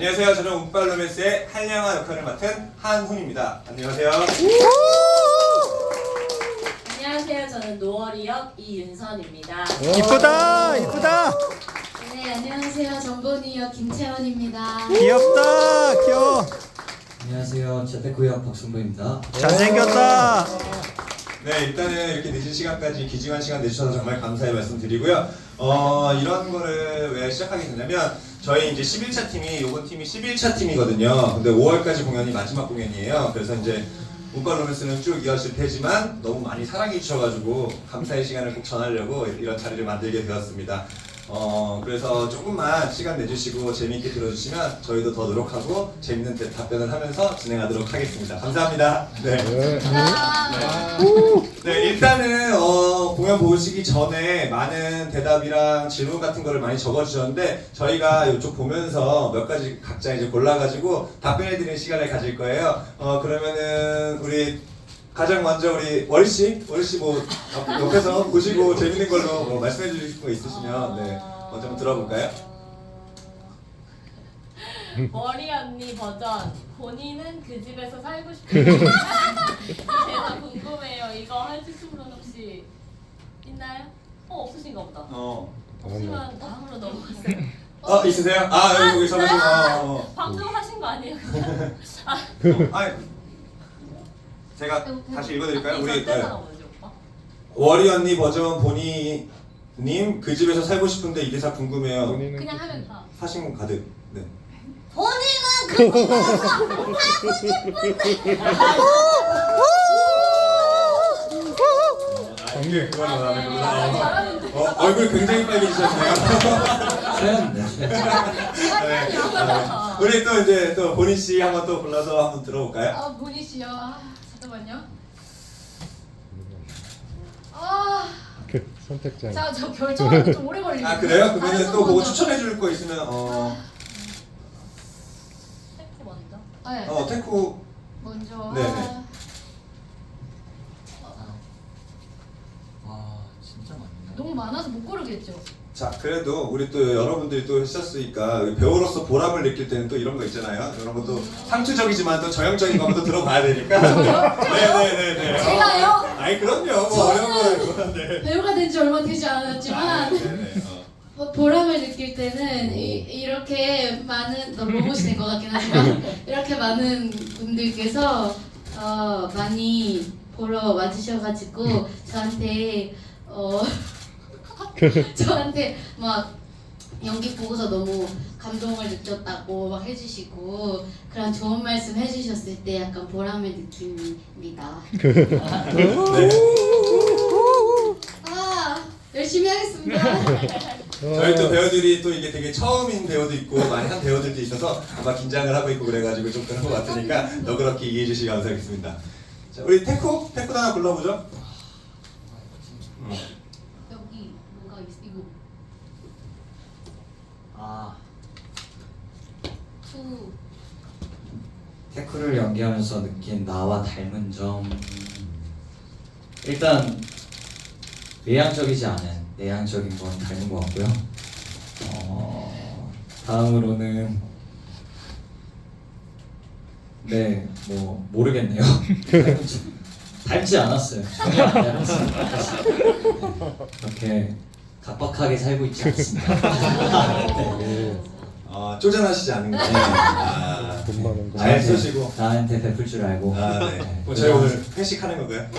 안녕하세요. 저는 운빨로맨스의 한량화 역할을 맡은 한훈입니다. 안녕하세요. 안녕하세요. 저는 노월이역 이윤선입니다. 이쁘다 이쁘다 네, 안녕하세요. 정본이역 김채원입니다. 귀엽다 귀여워 안녕하세요. 재테크역 박승부입니다. 잘생겼다 네, 일단은 이렇게 늦은 시간까지 귀중한 시간 내주셔서 정말 감사의 말씀 드리고요. 어, 이런 거를 왜 시작하게 됐냐면 저희 이제 11차 팀이 이번 팀이 11차 팀이거든요. 근데 5월까지 공연이 마지막 공연이에요. 그래서 이제 문과 로맨스는 쭉 이어질 테지만 너무 많이 사랑해 주셔가지고 감사의 시간을 꼭 전하려고 이런 자리를 만들게 되었습니다. 어, 그래서 조금만 시간 내주시고 재미있게 들어주시면 저희도 더 노력하고 재밌는 대- 답변을 하면서 진행하도록 하겠습니다. 감사합니다. 네. 네, 일단은 어, 공연 보시기 전에 많은 대답이랑 질문 같은 거를 많이 적어주셨는데 저희가 이쪽 보면서 몇 가지 각자 이제 골라가지고 답변해드리는 시간을 가질 거예요. 어, 그러면은 우리 가장 먼저 우리 월희 씨, 월희 씨뭐 옆에서 보시고 재밌는 걸로 뭐 말씀해 주실 거 있으시면 네, 먼저 한번 들어볼까요? 머리 언니 버전. 본인은 그 집에서 살고 싶은데 제가 궁금해요. 이거 해주신 분 혹시 있나요? 어 없으신가 보다. 어, 없으면 다음으로 넘어갔어요. 어 있으세요? 아 여기 저거 지금 어, 어. 방금 하신 거 아니에요? 아, 제가 다시 읽어드릴까요? 우리 네. 월희 언니 버전 보니 님 그 집에서 살고 싶은데 이 대사 궁금해요. 그냥 하면 다. 사신 가득. 네. 본인은 그 집에서 살고 아, 이게 그걸로 나는 거구나. 어, 얼굴 굉장히 빨개지셨네요. 최연. 네. 아, 우리 또 이제 또 보니 씨 한번 또 불러서 한번 들어볼까요? 아, 본이 씨요. 아, 잠깐만요. 아, 그 선택장 자, 저 결정하는 좀 오래 걸리네. 아 그래요? 그러면 또거 그거. 추천해 줄 거 있으면 어, 테크 먼저. 네, 어 테쿠 먼저. 네네. 아, 와, 진짜 많네. 너무 많아서 못 고르겠죠. 자 그래도 우리 또 여러분들이 또 하셨으니까 배우로서 보람을 느낄 때는 또 이런 거 있잖아요. 이런 것도 상투적이지만 또 정형적인 것도 들어봐야 되니까. 네네네네. 제가요? 아니 그럼요. 뭐 어려운 거는 그건데. 배우가 된 지 얼마 되지 않았지만 네네. 어. 어, 보람을 느낄 때는 이, 이렇게 많은 너무 로봇이 된 것 같긴 하지만 이렇게 많은 분들께서 어, 많이 보러 와주셔가지고 저한테 어, 저한테 막 연기 보고서 너무 감동을 느꼈다고 막 해주시고 그런 좋은 말씀 해주셨을 때 약간 보람을 느낍니다. 네. 아 열심히 하겠습니다. 저희 또 배우들이 또 이게 되게 처음인 배우도 있고 많이 한 배우들도 있어서 아마 긴장을 하고 있고 그래가지고 좀 그런 것 같으니까 너그럽게 이해해 주시기 감사하겠습니다. 자 우리 테쿠 테쿠 하나 불러보죠. 음. 여기 뭔가 있, 이거 아, 투 테크를 연기하면서 느낀 나와 닮은 점. 일단 외향적이지 않은 내향적인 건 닮은 것 같고요. 어, 다음으로는 네, 뭐 모르겠네요. 닮지, 않았어요. 전혀 안 닮았습니다. 네, 그렇게 각박하게 살고 있지 않습니다. 네. 어, 쪼잔하시지 않은 거. 아, 돈 많은 거 잘 쓰시고. 나한테 베풀 줄 알고. 아 네. 네. 그럼 저희 오늘 회식하는 건가요?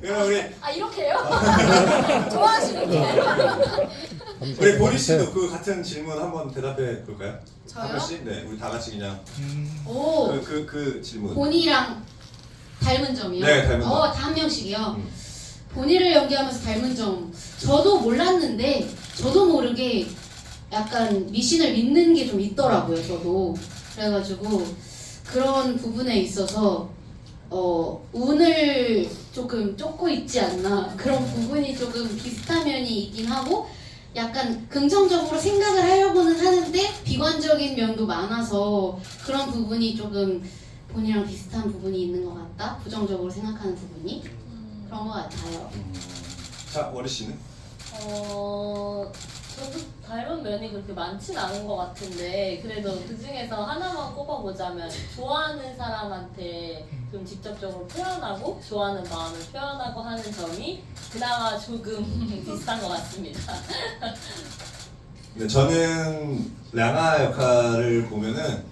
그럼 우리 아 이렇게요? 좋아하시는데 우리 보리 씨도 그 같은 질문 한번 대답해 볼까요? 저요? 한 번씩? 네, 우리 다 같이 그냥 오 그 그 그 질문. 본이랑 닮은 점이요? 네, 닮은 점. 어, 다 한 명씩이요. 음. 본이를 연기하면서 닮은 점. 저도 몰랐는데 저도 모르게 약간 미신을 믿는 게 좀 있더라고요. 저도. 그래가지고 그런 부분에 있어서 어 운을 조금 쫓고 있지 않나. 그런 부분이 조금 비슷한 면이 있긴 하고 약간 긍정적으로 생각을 하려고는 하는데 비관적인 면도 많아서 그런 부분이 조금 본이랑 비슷한 부분이 있는 것 같다? 부정적으로 생각하는 부분이 그런 것 같아요. 음, 자 워리 씨는? 어, 저도 닮은 면이 그렇게 많진 않은 것 같은데 그래도 그 중에서 하나만 꼽아보자면 좋아하는 사람한테 좀 직접적으로 표현하고 좋아하는 마음을 표현하고 하는 점이 그나마 조금 비슷한 것 같습니다. 네, 저는 량아 역할을 보면은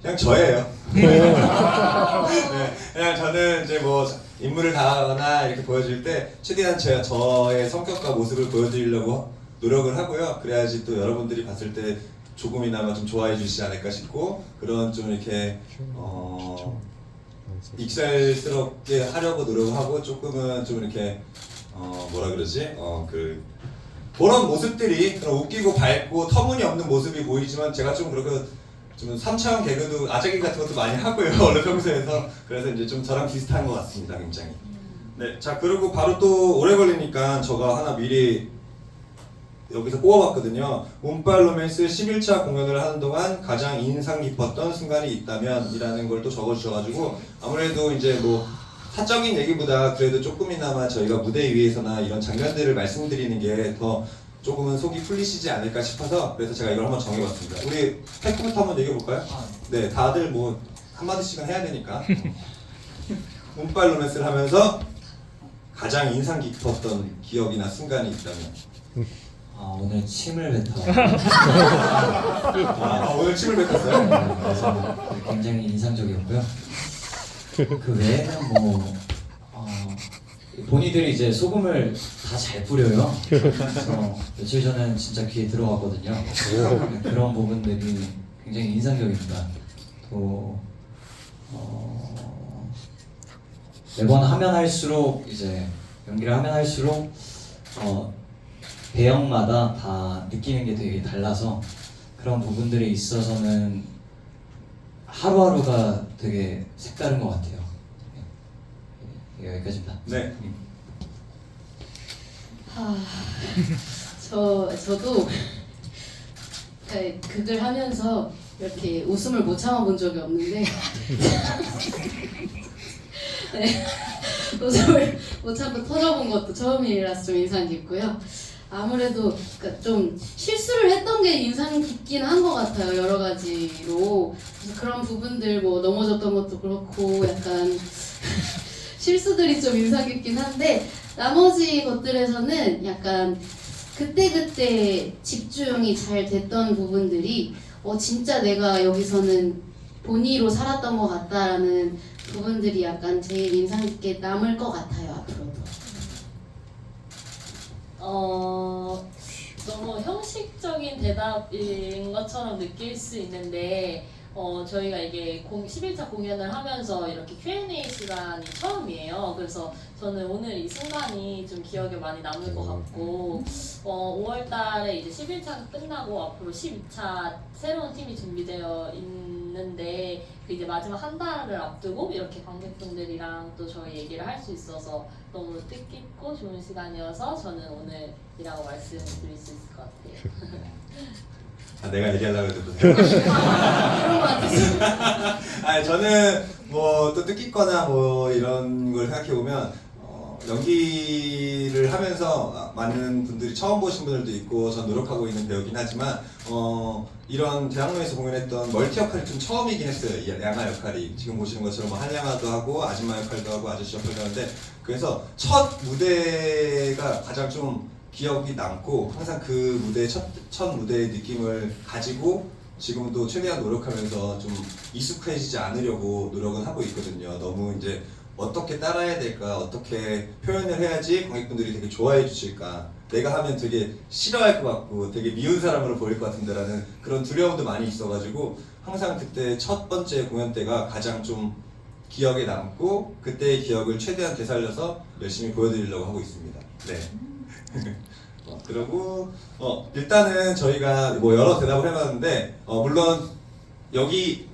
그냥 저예요. 네, 그냥 저는 이제 뭐 인물을 다하거나 이렇게 보여줄 때 최대한 제가 저의 성격과 모습을 보여드리려고 노력을 하고요. 그래야지 또 여러분들이 봤을 때 조금이나마 좀 좋아해 주시지 않을까 싶고 그런 좀 이렇게 어 익살스럽게 하려고 노력하고 조금은 좀 이렇게 어 뭐라 그러지 어 그 그런 모습들이 그런 웃기고 밝고 터무니없는 모습이 보이지만 제가 좀 그렇게 좀 3차원 개그도 아재기 같은 것도 많이 하고요 원래 평소에서. 그래서 이제 좀 저랑 비슷한 것 같습니다 굉장히. 네자 그리고 바로 또 오래 걸리니까 저가 하나 미리 여기서 뽑아봤거든요. 운빨 로맨스 11차 공연을 하는 동안 가장 인상 깊었던 순간이 있다면 이라는 걸 또 적어주셔가지고 아무래도 이제 뭐 사적인 얘기보다 그래도 조금이나마 저희가 무대 위에서나 이런 장면들을 말씀드리는 게 더 조금은 속이 풀리시지 않을까 싶어서 그래서 제가 이걸 한번 정해봤습니다. 우리 팩트부터 한번 얘기해볼까요? 네, 다들 뭐 한마디씩은 해야 되니까. 운빨 로맨스를 하면서 가장 인상 깊었던 기억이나 순간이 있다면 아 오늘 침을 뱉어. 아, 오늘 침을 뱉었어요? 네, 그래서 굉장히 인상적이었고요. 그 외에는 뭐 어, 본인들이 이제 소금을 다 잘 뿌려요. 그래서 며칠 전엔 진짜 귀에 들어갔거든요. 네, 그런 부분들이 굉장히 인상적입니다. 또 어, 매번 하면 할수록 이제 연기를 하면 할수록 어, 배역마다 다 느끼는 게 되게 달라서 그런 부분들이 있어서는 하루하루가 되게 색다른 것 같아요. 네, 여기까지입니다. 네. 하, 저 저도 그- 극을 하면서 이렇게 웃음을 못 참아본 적이 없는데 네, 웃음을 못 참고 터져본 것도 처음이라서 좀 인상 깊고요. 아무래도 그좀 실수를 했던 게 인상 깊긴 한 것 같아요 여러 가지로 그래서 그런 부분들 뭐 넘어졌던 것도 그렇고 약간 실수들이 좀 인상 깊긴 한데 나머지 것들에서는 약간 그때그때 집중이 잘 됐던 부분들이 어 진짜 내가 여기서는 본의로 살았던 것 같다라는 부분들이 약간 제일 인상 깊게 남을 것 같아요 앞으로도. 어, 너무 형식적인 대답인 것처럼 느낄 수 있는데 어, 저희가 이게 공, 11차 공연을 하면서 이렇게 Q&A 시간이 처음이에요. 그래서 저는 오늘 이 순간이 좀 기억에 많이 남을 것 같고 어, 5월 달에 이제 11차가 끝나고 앞으로 12차 새로운 팀이 준비되어 있는데 그 이제 마지막 한 달을 앞두고 이렇게 관객분들이랑 또 저희 얘기를 할 수 있어서 너무 뜻깊고 좋은 시간이어서 저는 오늘이라고 말씀드릴 수 있을 것 같아요. 아, 내가 얘기하려고 해도 그런 것 같아서 아니 저는 뭐 또 뜻깊거나 뭐 이런 걸 생각해 보면 어, 연기를 하면서 많은 분들이 처음 보신 분들도 있고 전 노력하고 있는 배우긴 하지만 어, 이런 대학로에서 공연했던 멀티 역할이 좀 처음이긴 했어요. 이 양아 역할이. 지금 보시는 것처럼 뭐 한양아도 하고 아줌마 역할도 하고 아저씨 역할도 하는데 그래서 첫 무대가 가장 좀 기억이 남고 항상 그 무대 첫, 첫 무대의 느낌을 가지고 지금도 최대한 노력하면서 좀 익숙해지지 않으려고 노력은 하고 있거든요. 너무 이제 어떻게 따라해야 될까, 어떻게 표현을 해야지 관객분들이 되게 좋아해 주실까, 내가 하면 되게 싫어할 것 같고 되게 미운 사람으로 보일 것 같은데라는 그런 두려움도 많이 있어가지고 항상 그때 첫 번째 공연 때가 가장 좀 기억에 남고 그때의 기억을 최대한 되살려서 열심히 보여드리려고 하고 있습니다. 네. 어, 그리고 어, 일단은 저희가 뭐 여러 대답을 해봤는데 어, 물론 여기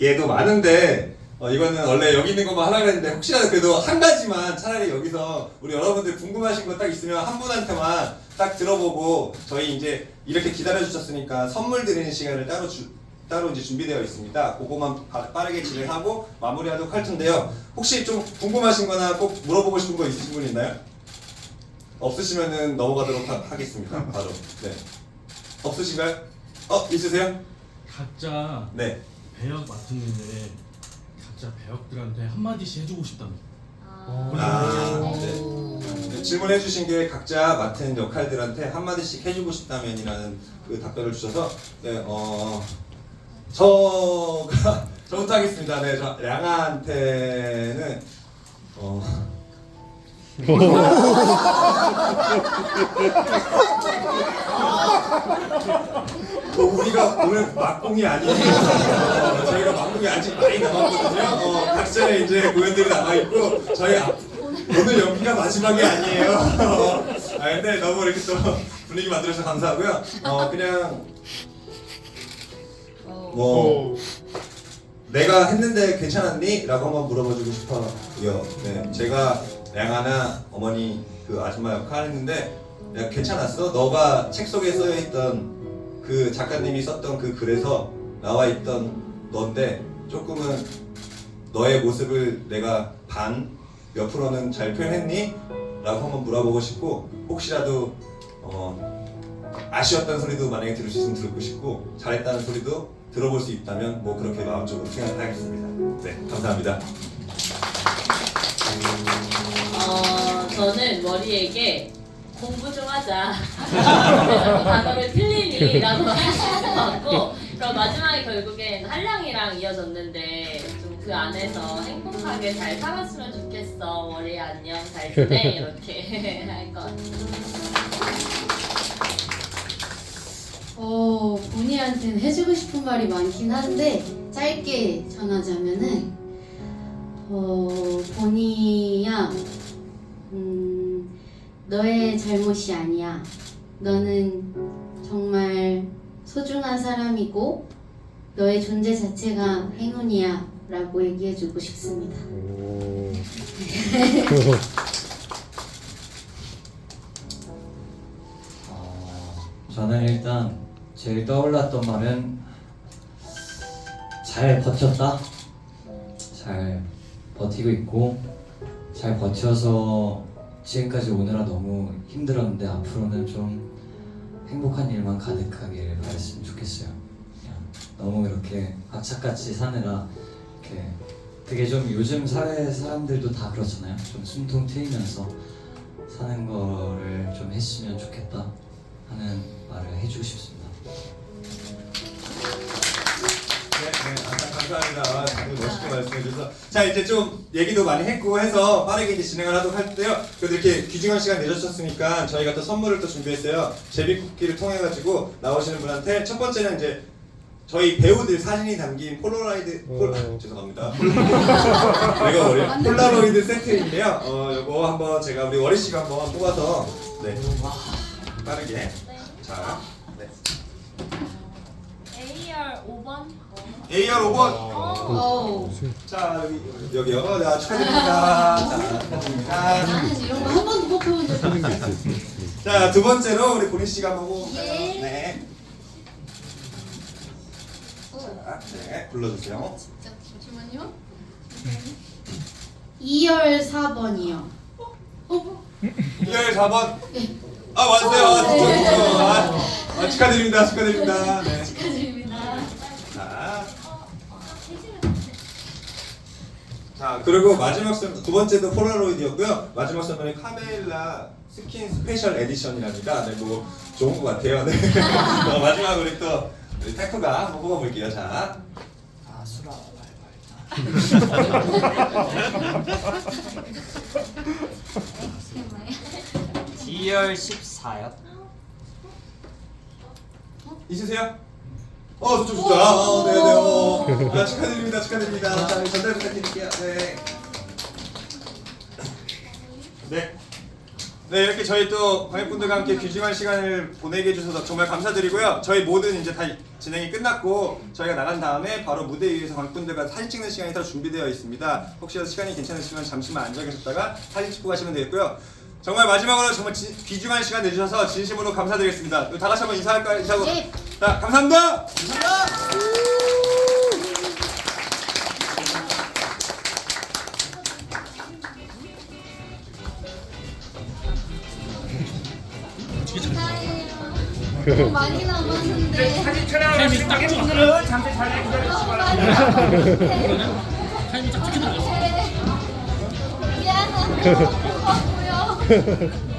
얘도 많은데 어, 이거는 원래 여기 있는 것만 하려고 했는데 혹시라도 그래도 한 가지만 차라리 여기서 우리 여러분들 궁금하신 거 딱 있으면 한 분한테만 딱 들어보고 저희 이제 이렇게 기다려 주셨으니까 선물 드리는 시간을 따로 주, 따로 이제 준비되어 있습니다. 그거만 바- 빠르게 진행하고 마무리하도록 할 텐데요. 혹시 좀 궁금하신 거나 꼭 물어보고 싶은 거 있으신 분 있나요? 없으시면은 넘어가도록 하, 하겠습니다. 바로. 네. 없으신가요? 어, 있으세요? 각자 네. 배역 맡았는데 각자 배역들한테 한마디씩 해주고 싶답니다. 아, 네. 네, 질문해 주신 게 각자 맡은 역할들한테 한마디씩 해주고 싶다면이라는 그 답변을 주셔서 네, 어, 저가 저부터 하겠습니다. 네, 저 량아한테는 어, 어, 우리가 오늘 막공이 아니에요. 어, 저희가 막공이 아직 많이 남았거든요. 어, 각자의 이제 공연들이 남아있고, 저희 앞, 오늘 연기가 마지막이 아니에요. 어, 아, 근데 너무 이렇게 또 분위기 만들어서 감사하고요. 어, 그냥, 뭐, 내가 했는데 괜찮았니? 라고 한번 물어봐주고 싶어요. 네, 제가 량아나 어머니 그 아줌마 역할 했는데, 야, 괜찮았어? 너가 책 속에 써있던 그 작가님이 썼던 그 글에서 나와 있던 넌데 조금은 너의 모습을 내가 반 몇 프로는 잘 표현했니? 라고 한번 물어보고 싶고 혹시라도 어, 아쉬웠던 소리도 만약에 들을 수 있으면 듣고 싶고 잘했다는 소리도 들어볼 수 있다면 뭐 그렇게 마음적으로 생각하겠습니다. 네, 감사합니다. 어, 저는 머리에게 공부 좀 하자. 자꾸 단어를 틀리니라고 하시는 것 같고, 그럼 마지막에 결국엔 한량이랑 이어졌는데, 좀 그 안에서 행복하게 잘 살았으면 좋겠어. 머리 안녕, 잘 지내. 이렇게 할 것 같아요. 어, 본이한테는 해주고 싶은 말이 많긴 한데 짧게 전하자면은 어, 본이야 음, 너의 잘못이 아니야. 너는 정말 소중한 사람이고 너의 존재 자체가 행운이야 라고 얘기해주고 싶습니다. 오. 어, 저는 일단 제일 떠올랐던 말은 잘 버텼다. 잘 버티고 있고 잘 버텨서 지금까지 오느라 너무 힘들었는데 앞으로는 좀 행복한 일만 가득하길 바랬으면 좋겠어요. 너무 이렇게 악착같이 사느라 이렇게 그게 좀 요즘 사회 사람들도 다 그렇잖아요. 좀 숨통 트이면서 사는 거를 좀 했으면 좋겠다 하는 말을 해주고 싶습니다. 감사합니다. 아, 다들 멋있게 말씀해 주셔서. 자, 이제 좀 얘기도 많이 했고 해서 빠르게 이제 진행을 하도록 할때요. 그래도 이렇게 귀중한 시간 내주셨으니까 저희가 또 선물을 또 준비했어요. 제비쿠키를 통해가지고 나오시는 분한테 첫 번째는 이제 저희 배우들 사진이 담긴 폴라로이드, 폴, 아, 오. 죄송합니다. 내가 머리 폴라로이드 세트인데요. 어, 요거 한번 제가 우리 워리 씨가 한번 뽑아서 네, 빠르게. 자, 네. AR 5번? AR 5번. 어우, 자 여기 여기요. 네, 축하드립니다. 자, 축하드립니다. 나는 이런 거 한 번도 뽑혀본 적 하는 게 없어. 자 두 번째로 우리 보리 씨가 한번 뽑을까요? 예. 네. 자, 네, 불러주세요. 진짜 잠시만요. 2열 4번이요. 어? 2열 4번. 네. 아 맞아요. 아, 진짜, 진짜. 아, 아, 축하드립니다. 축하드립니다. 네. 축하드립니다. 자 그리고 마지막 선, 두 번째도 폴라로이드였고요. 마지막 선물은 카메라 스킨 스페셜 에디션이랍니다. 네, 뭐 좋은 것 같아요. 네. 어, 마지막으로 우리 또 우리 태크가 한번 뽑아볼게요. 자. 아 수라 D열 14요? 있으세요? 어, 좋죠. 아, 어, 네, 네, 어. 아, 축하드립니다, 축하드립니다. 자, 전달 부탁드릴게요. 네. 네. 네, 이렇게 저희 또 관객분들과 함께 귀중한 시간을 보내게 해주셔서 정말 감사드리고요. 저희 모든 이제 다 진행이 끝났고 저희가 나간 다음에 바로 무대 위에서 관객분들과 사진 찍는 시간이 따로 준비되어 있습니다. 혹시라도 시간이 괜찮으시면 잠시만 앉아 계셨다가 사진 찍고 가시면 되겠고요. 정말 마지막으로 정말 진- 귀중한 시간 내주셔서 진심으로 감사드리겠습니다. 다 같이 한번 인사할까요? 인사하고. 예. 자, 감사합니다. 감사합니다. 너무 많이 남았는데 사진 촬영하고 계신 분들은 잠시 잘 기다려주시기 바랍니다. 남았는데 딱 찍히더라고요. 미안하고 고요